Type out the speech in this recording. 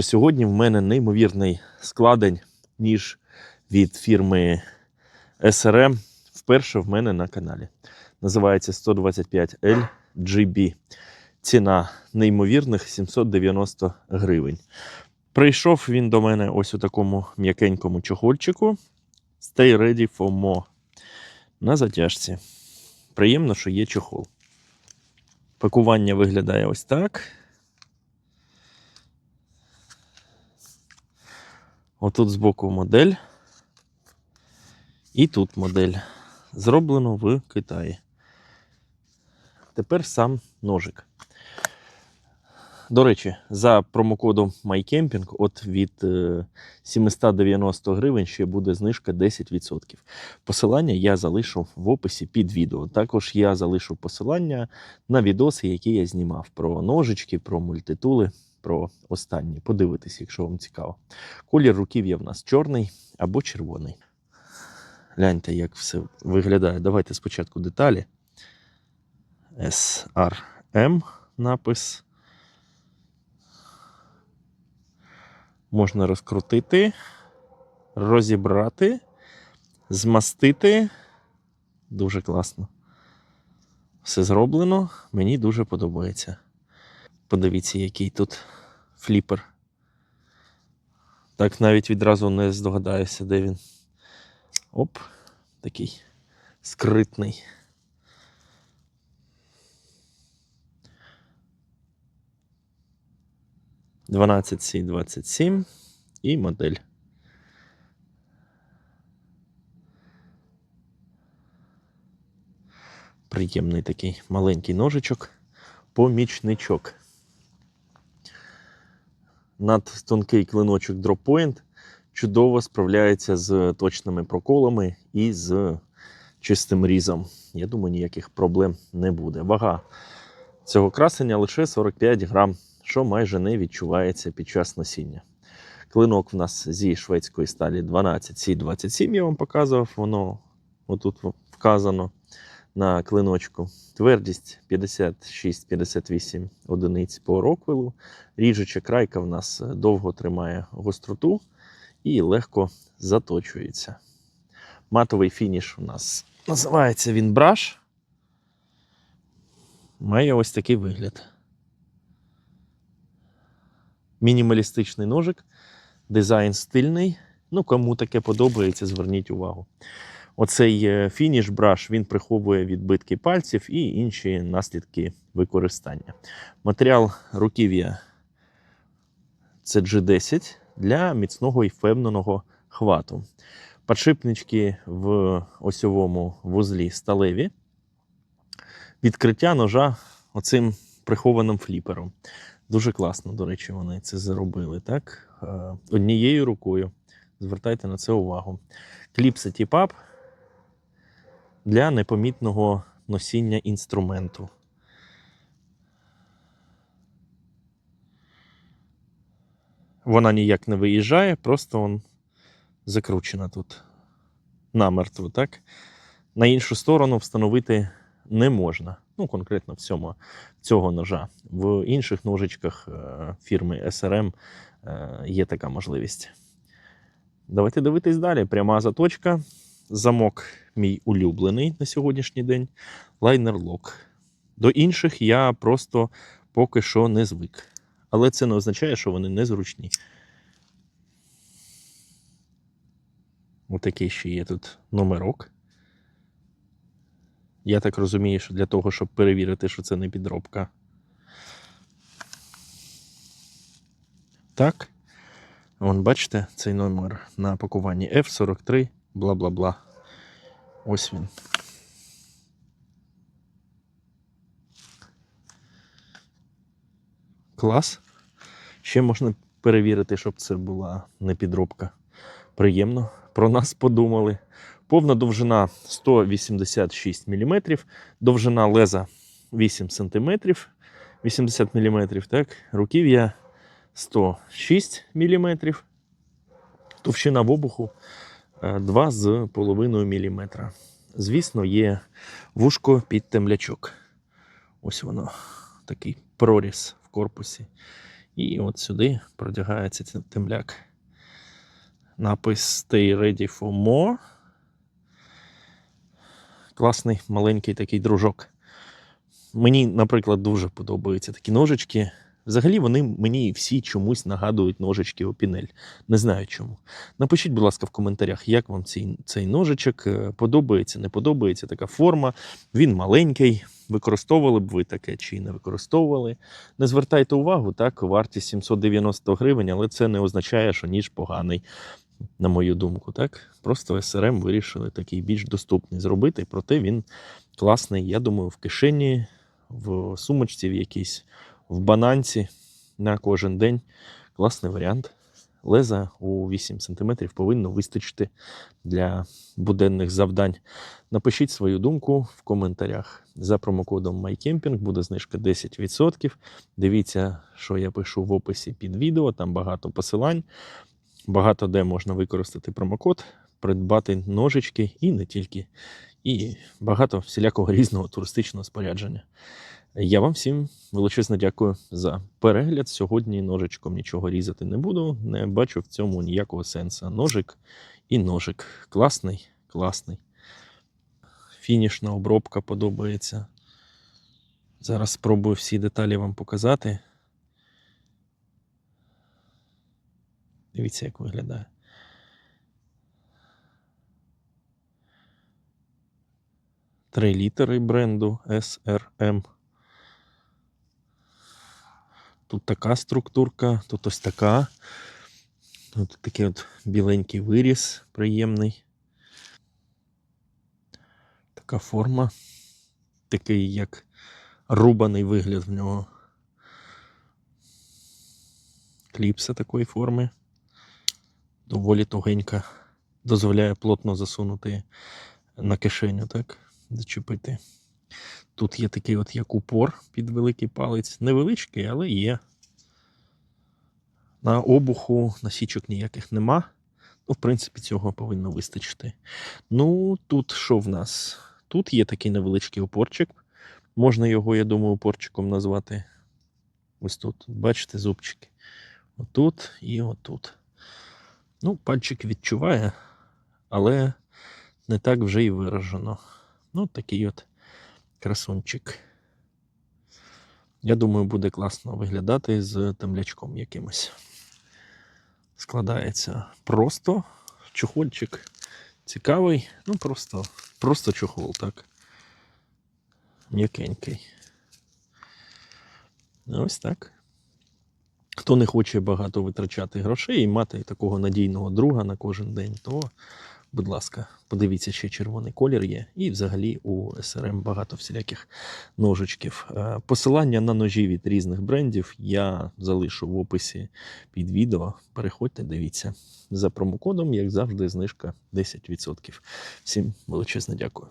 Сьогодні в мене неймовірний складень, ніж від фірми SRM. Вперше в мене на каналі. Називається 125 LGB. Ціна неймовірних 790 гривень. Прийшов він до мене ось у такому м'якенькому чохольчику. Stay ready for more. На затяжці. Приємно, що є чохол. Пакування виглядає ось так. Отут збоку модель. І тут модель. Зроблено в Китаї. Тепер сам ножик. До речі, за промокодом MyCamping от від е, 790 гривень ще буде знижка 10%. Посилання я залишу в описі під відео. Також я залишу посилання на відоси, які я знімав про ножички, про мультитули, про останні. Подивитись, якщо вам цікаво. Колір руків'я в нас чорний або червоний. Гляньте, як все виглядає. Давайте спочатку деталі. SRM напис. Можна розкрутити, розібрати, змастити. Дуже класно. Все зроблено. Мені дуже подобається. Подивіться, який тут фліпер. Так навіть відразу не здогадаюся, де він. Оп, такий скритний. Дванадцять сі двадцять сім і модель. Приємний такий маленький ножичок, помічничок. Надтонкий клиночок Drop чудово справляється з точними проколами і з чистим різом. Я думаю, ніяких проблем не буде. Вага цього красення лише 45 грам, що майже не відчувається під час носіння. Клинок в нас зі шведської сталі 12С27, я вам показував, воно отут вказано на клиночку. Твердість 56-58 одиниць по роквелу. Ріжуча крайка в нас довго тримає гостроту і легко заточується. Матовий фініш у нас називається він браш. Має ось такий вигляд. Мінімалістичний ножик, дизайн стильний. Ну, кому таке подобається, зверніть увагу. Оцей е, фініш браш він приховує відбитки пальців і інші наслідки використання. Матеріал руків'я це G10 для міцного і впевненого хвату. Подшипнички в осьовому вузлі сталеві. Відкриття ножа оцим прихованим фліпером. Дуже класно, до речі, вони це зробили. так? Е, Однією рукою. Звертайте на це увагу. Кліпси тіп-ап для непомітного носіння інструменту. Вона ніяк не виїжджає, просто он закручена тут намертво. Так? На іншу сторону встановити не можна. Ну, конкретно в цьому, цього ножа. В інших ножичках е, фірми SRM е, є така можливість. Давайте дивитись далі. Пряма заточка. Замок мій улюблений на сьогоднішній день. Лайнер лок. До інших я просто поки що не звик. Але це не означає, що вони незручні. Отакий ще є тут номерок. Я так розумію, що для того, щоб перевірити, що це не підробка. Так. Вон, бачите, цей номер на пакуванні F43, бла бла бла. Ось він. Клас. Ще можна перевірити, щоб це була не підробка. Приємно. Про нас подумали. Повна довжина 186 мм, довжина леза 8 см, 80 мм, так? руків'я 106 мм, товщина в обуху 2,5 мм. Звісно, є вушко під темлячок. Ось воно, такий проріз в корпусі. І от сюди продягається темляк. Напис Stay ready for more. Класний маленький такий дружок. Мені, наприклад, дуже подобаються такі ножички. Взагалі вони мені всі чомусь нагадують ножички Опінель. Не знаю чому. Напишіть, будь ласка, в коментарях, як вам цей, цей ножичок. Е, Подобається, не подобається така форма. Він маленький. Використовували б ви таке чи не використовували. Не звертайте увагу, так, вартість 790 гривень, але це не означає, що ніж поганий, на мою думку. Так? Просто СРМ вирішили такий більш доступний зробити, проте він класний, я думаю, в кишені, в сумочці в якійсь, в бананці на кожен день. Класний варіант. Леза у 8 см повинно вистачити для буденних завдань. Напишіть свою думку в коментарях. За промокодом MyCamping буде знижка 10%. Дивіться, що я пишу в описі під відео, там багато посилань, багато де можна використати промокод, придбати ножички і не тільки, і багато всілякого різного туристичного спорядження. Я вам всім величезно дякую за перегляд. Сьогодні ножичком нічого різати не буду. Не бачу в цьому ніякого сенсу. Ножик і ножик. Класний, класний. Фінішна обробка подобається. Зараз спробую всі деталі вам показати. Дивіться, як виглядає. Три літери бренду SRM. Тут така структурка, тут ось така. Тут такий от біленький виріс, приємний. Така форма. Такий як рубаний вигляд в нього. Кліпса такої форми. Доволі тугенька. Дозволяє плотно засунути на кишеню, так? Зачепити. Тут є такий от як упор під великий палець. Невеличкий, але є. На обуху насічок ніяких нема. Ну, в принципі, цього повинно вистачити. Ну, тут що в нас? Тут є такий невеличкий опорчик. Можна його, я думаю, опорчиком назвати. Ось тут. Бачите, зубчики. Отут і отут. Ну, пальчик відчуває, але не так вже і виражено. Ну, такий от красунчик. Я думаю, буде класно виглядати з темлячком якимось. Складається просто чохольчик цікавий, ну просто, просто чохол, так. М'якенький. Ось так. Хто не хоче багато витрачати грошей і мати такого надійного друга на кожен день, то, будь ласка, подивіться, ще червоний колір є. І взагалі у СРМ багато всіляких ножичків. Е, Посилання на ножі від різних брендів я залишу в описі під відео. Переходьте, дивіться. За промокодом, як завжди, знижка 10%. Всім величезне дякую.